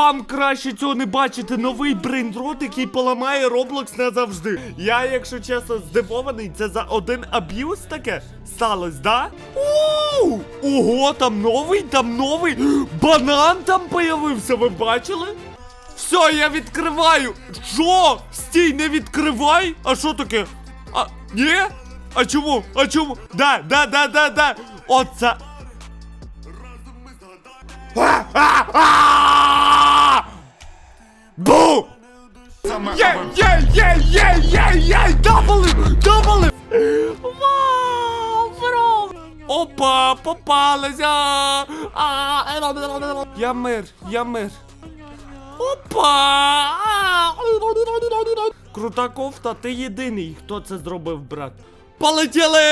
Вам краще цього не бачити. Новий брейнрот, який поламає Roblox назавжди. Я, якщо чесно, здивований, це за один аб'юз таке сталося, да? Ууу! Ого, там новий, там новий. Банан там появився, ви бачили? Все, я відкриваю. Що? Стій, не відкривай. А що таке? А, ні? А чому? А чому? Да, да, да, да, да. Оце. А, а, а! Бу! Є, є, є, є, є, є, дабли, дабли! Вау, бро! Опа, попалися! А, Я мир, я мир. Опа! А! Крута кофта, ти єдиний, хто це зробив, брат. Полетіли!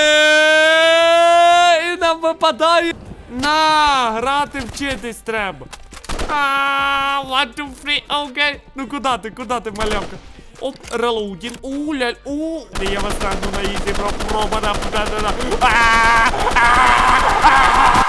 І нам випадає. На, грати вчитись треба. А, One, two, three, okay. Ну куда ты, куда ты, малявка? Оп, релоудин. У, у. Да я вас стану на изи, про, про, да, да, да. А, а, а,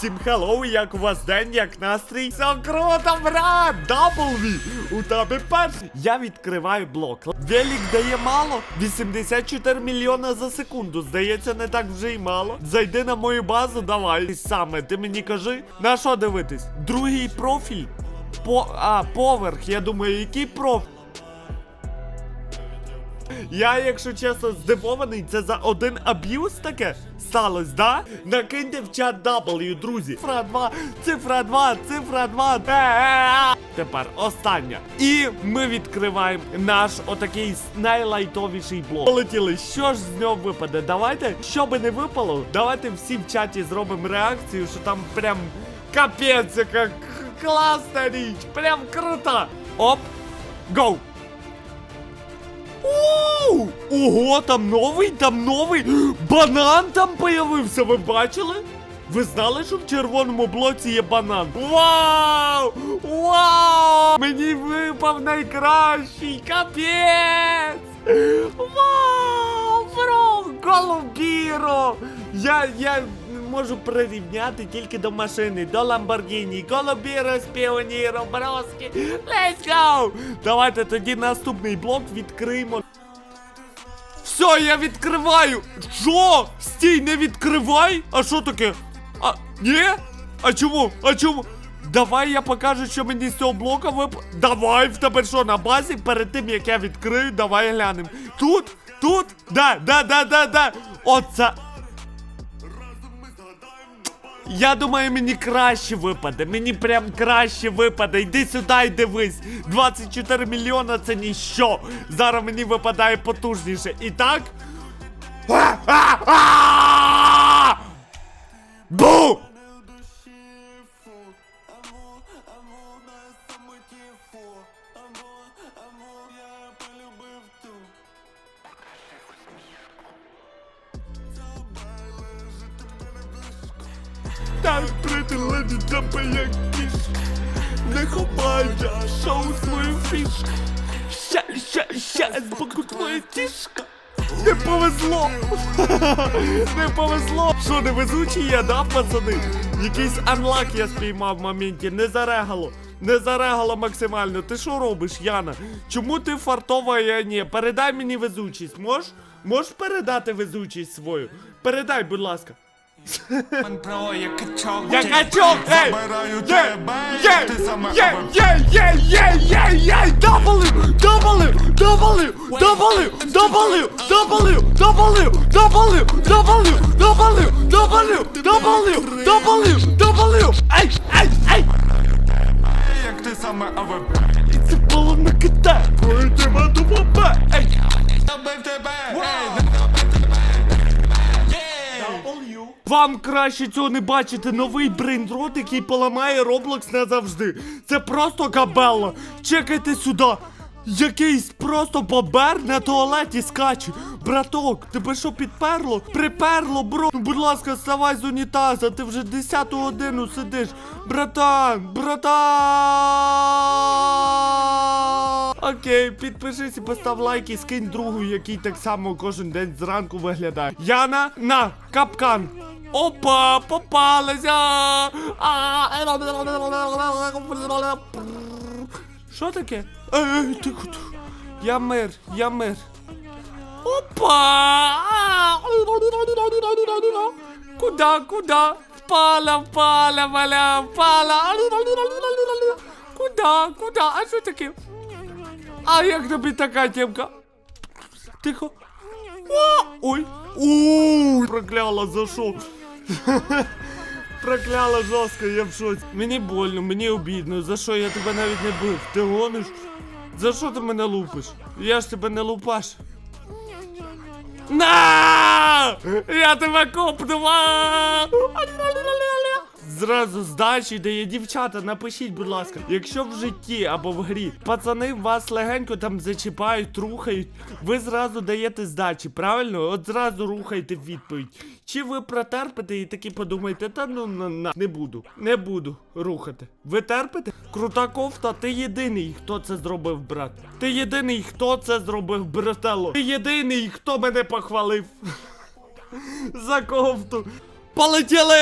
Всім хеллоу, як у вас день, як настрій? Все круто, брат! W! У тебе перший. Я відкриваю блок. Велік дає мало. 84 мільйона за секунду. Здається, не так вже й мало. Зайди на мою базу, давай. Саме, ти мені кажи, на що дивитись? Другий профіль. По. А, поверх. Я думаю, який профіль? Я, якщо чесно, здивований, це за один аб'юз таке сталося, да? Накиньте в чат W, друзі. Цифра 2, цифра 2, цифра 2. Е-е-е. Тепер остання. І ми відкриваємо наш отакий найлайтовіший блок. Полетіли, що ж з нього випаде? Давайте, що би не випало, давайте всі в чаті зробимо реакцію, що там прям капець, яка класна річ, прям крута. Оп, гоу. Ого, там новий, там новий банан там появився, ви бачили? Ви знали, що в червоному блоці є банан? Вау! Вау! Мені випав найкращий капець! Вау! Бро! Голубіро! Я, я можу прирівняти тільки до машини, до Ламборгіні. Голубіро з піоніром, броски. Let's go! Давайте тоді наступний блок відкриємо. Все, я відкриваю! Що? Стій, не відкривай! А що таке? А, ні? А чому? А чому? Давай я покажу, що мені з цього блока вип... Давай в тебе що на базі перед тим як я відкрию, давай глянемо. Тут? Тут? Да, да, да, да, да. Оце. Я думаю, мені краще випаде. Мені прям краще випаде. Йди сюди і дивись. 24 мільйона це ніщо. Зараз мені випадає потужніше. І так. А-а-а! Бу! Так притулені тебе як кішка Не ховайся, шоу свою фішку Ща, ща, ща, з боку твоя тішка Не повезло! Не повезло! Що, не везучий я, да, пацани? Якийсь анлак я спіймав в моменті, не зарегало. Не зарегало максимально. Ти що робиш, Яна? Чому ти фартова, а я ні? Передай мені везучість, можеш? Можеш передати везучість свою? Передай, будь ласка. Про я качок, Я качок, ей! Забираю тебе, ти саме є, є, є, є, є, є, W, W, W, W, W, W, W, W, W, W, W, W, W, W, ей, ей, ей! як ти саме АВП І це було на кита, пройдемо до папа, ей! Добив тебе, ей, Вам краще цього не бачити. Новий брейнрот, який поламає Roblox назавжди. Це просто кабелла. Чекайте сюди. Якийсь просто бобер на туалеті скаче. Браток, тебе що підперло? Приперло, бро. Ну, будь ласка, вставай з унітаза, ти вже 10 годину сидиш. Братан, братан. Окей, підпишись і постав лайк і скинь другу, який так само кожен день зранку виглядає. Яна, на, капкан. Опа, попалася! А, Що таке? Ей, тихо, тихо. Я мир, я мир. Опа! Куда, куда? Впала, впала, маля, впала. Куда, куда? А що таке? А як тобі така тємка? Тихо. О, ой. Ууу, прокляла, за що? Прокляла жорстко, я в шоці. Мені больно, мені обідно. За що я тебе навіть не бив? Ти гониш? За що ти мене лупиш? Я ж тебе не лупаш. На! Я тебе копнув! Зразу здачі дає дівчата, напишіть, будь ласка, якщо в житті або в грі пацани вас легенько там зачіпають, рухають, ви зразу даєте здачі, правильно? От зразу рухайте відповідь. Чи ви протерпите і таки подумаєте, та ну на, на не буду, не буду рухати. Ви терпите? Крута кофта, ти єдиний, хто це зробив, брат. Ти єдиний, хто це зробив, брателло. Ти єдиний, хто мене похвалив. За кофту. Полетіли!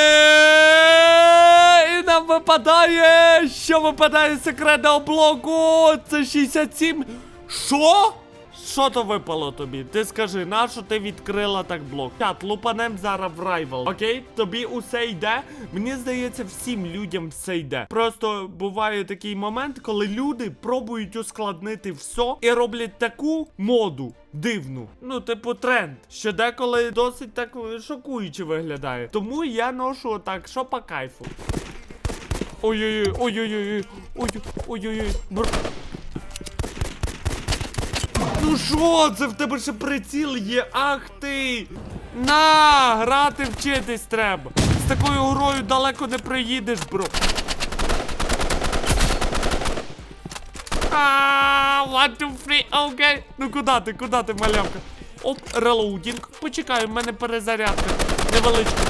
І нам випадає! Що випадає секретного блоку? Це 67. Що? Що то випало тобі? Ти скажи, нащо ти відкрила так блок? Чат, лупанем зараз в райвел. Окей? Тобі усе йде. Мені здається, всім людям все йде. Просто буває такий момент, коли люди пробують ускладнити все і роблять таку моду дивну. Ну, типу, тренд, що деколи досить так шокуюче виглядає. Тому я ношу так, що по кайфу. Ой-ой-ой, ой-ой-ой, ой-ой-ой, бр... Ну що, це в тебе ще приціл є? Ах ти! На, грати вчитись треба. З такою грою далеко не приїдеш, бро. А, one, two, three, окей. Ну куди ти, куди ти, малявка? Оп, релоудінг. Почекай, в мене перезарядка. Невеличка.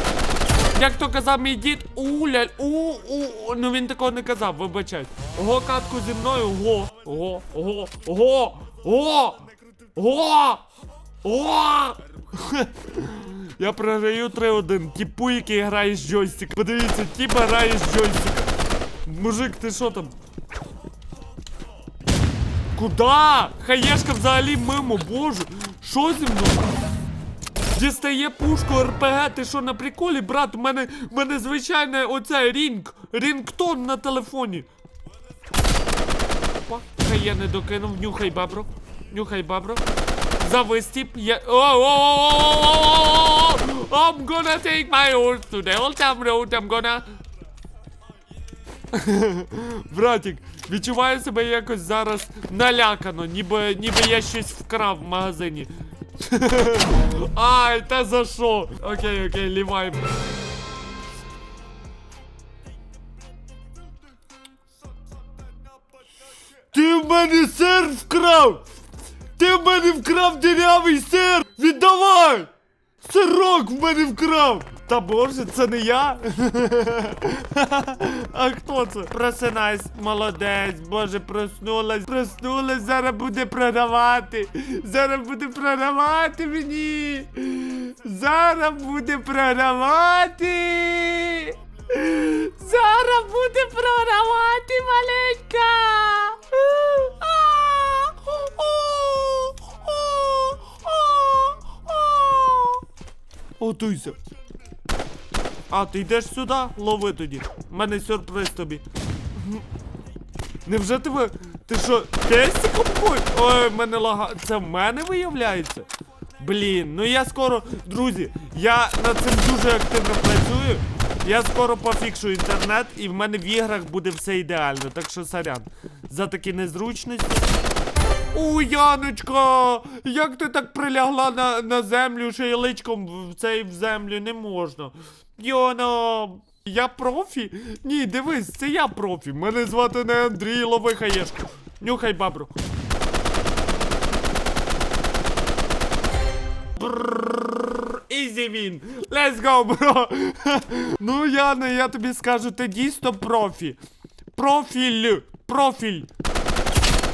Як то казав мій дід, уляль, у, у, ну він такого не казав, вибачай. Го катку зі мною, го, го, го, го, го, го, го. Я програю 3-1. Тіпу, який грає з джойстика. Подивіться, тіп грає з джойстика. Мужик, ти що там? Куда? Хаєшка взагалі мимо, боже. Що зі мною? Дістає пушку РПГ, ти що на приколі, брат? У мене, у мене звичайне оце рінг. Рінгтон на телефоні. Опа, хай я не докинув, нюхай бабро. Нюхай бабро. Завис тип, я. О, о, о, о, I'm gonna take my horse to the old town road, I'm gonna... Братік, відчуваю себе якось зараз налякано, ніби, ніби я щось вкрав в магазині. Ай, та за що? Окей, окей, лівай. Ти в мене сир вкрав! Ти в мене вкрав дірявий сир! Віддавай! Сирок в мене вкрав! Та боже, це не я. а хто це? Просинайся, молодець, боже, проснулась, проснулась, зараз буде програвати. Зараз буде програвати мені. Зараз буде програвати. Зараз буде програвати маленька. Готуйся. А, ти йдеш сюди? Лови тоді. У мене сюрприз тобі. Невже ви. Ти що, тестиком бой? Ой, в мене лага. Це в мене виявляється? Блін, ну я скоро. Друзі, я над цим дуже активно працюю. Я скоро пофікшу інтернет, і в мене в іграх буде все ідеально. Так що сорян. За такі незручності. У, Яночка! Як ти так прилягла на, на землю, ще й личком в цей в землю не можна. Йона, я профі? Ні, дивись, це я профі. Мене звати не Андрій, лови хаєшку. Нюхай бабру. Ізі він. Let's go, бро. ну, Яна, я тобі скажу, ти дійсно профі. Профіль. Профіль.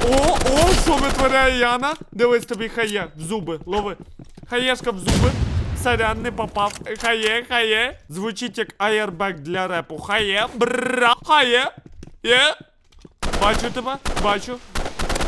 О, о, що витворяє Яна? Дивись тобі хає в зуби, лови. Хаєшка в зуби. сорян, не попав. Хає, хає. Звучить як аєрбек для репу. Хає, бра, хає. Є. Бачу тебе, бачу.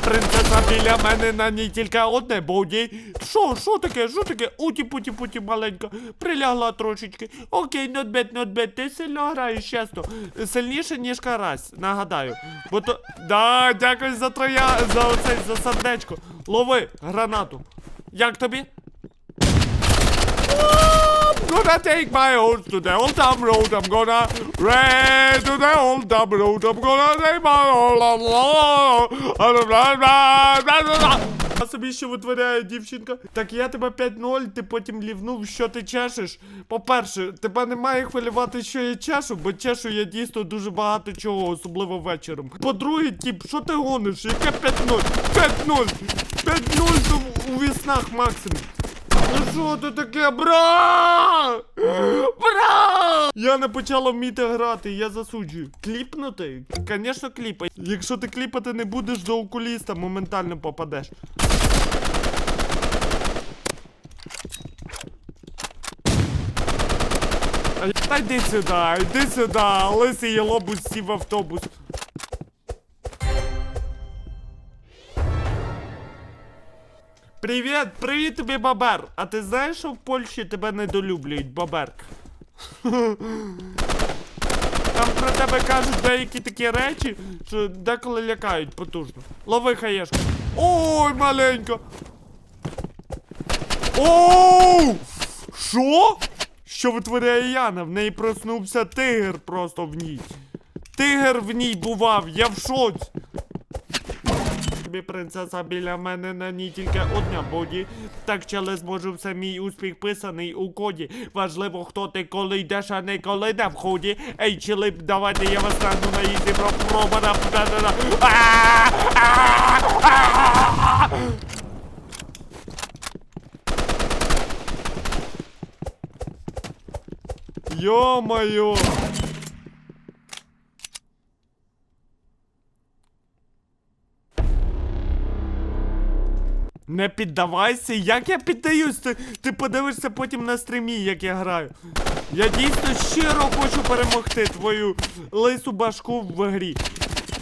Принцеса біля мене на ній тільки одне боді. Що, що таке, що таке? Уті путі путі маленька. Прилягла трошечки. Окей, not bad, not bad. Ти сильно граєш, чесно. Сильніше, ніж карась, нагадаю. Бо то. Да, дякую за троя, за оцей, за сердечко. Лови гранату. Як тобі? Gonna take my horse to the old town road. I'm gonna ride to the old town road. I'm gonna take my horse. А собі що витворяє дівчинка? Так я тебе 5-0, ти потім лівнув, що ти чешеш. По-перше, тебе не має хвилювати, що я чешу, бо чешу я дійсно дуже багато чого, особливо вечором. По-друге, тіп, що ти гониш? Яке 5-0? 5-0! 5-0 у віснах максимум. Що ти таке, бра? Бра! Я не почала вміти грати, я засуджую. Кліпнути? Звісно, кліпай. Якщо ти кліпати не будеш, до окуліста моментально попадеш. Та йди сюди, йди сюди, лисий єлобус сів автобус. Привіт, привіт тобі, Бабер. А ти знаєш, що в Польщі тебе недолюблюють, Бабер? Там про тебе кажуть деякі такі речі, що деколи лякають потужно. Лови хаєшку. Ой, маленька. Оу! Що? Що витворяє Яна? В неї проснувся тигр просто в ній. Тигр в ній бував, я в шоці. Тобі принцеса біля мене на ній тільки одня боді. Так ще не зможу все мій успіх писаний у коді. Важливо, хто ти коли йдеш, а не коли на вході. Ей, чилип, давайте я вас стану на про пробана. Йо-моє! Не піддавайся, як я піддаюсь? Ти, ти подивишся потім на стрімі, як я граю. Я дійсно щиро хочу перемогти твою лису башку в грі.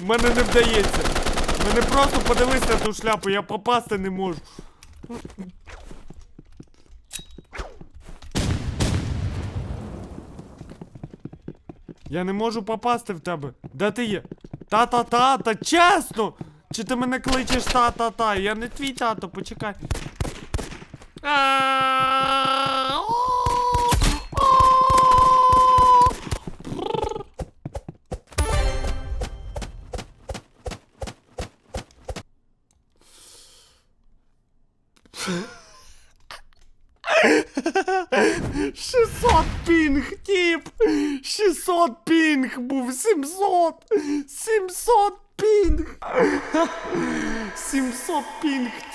Мене не вдається. Мене просто подивись на ту шляпу, я попасти не можу. Я не можу попасти в тебе. Де ти є? Та-та-та, та чесно! Чи ти мене кличеш та-та-та? Я не твій тато, почекай. О. Шістсот пінг, тіп! 600 пінг був! 700! Пінг! 700 пінг, тіп!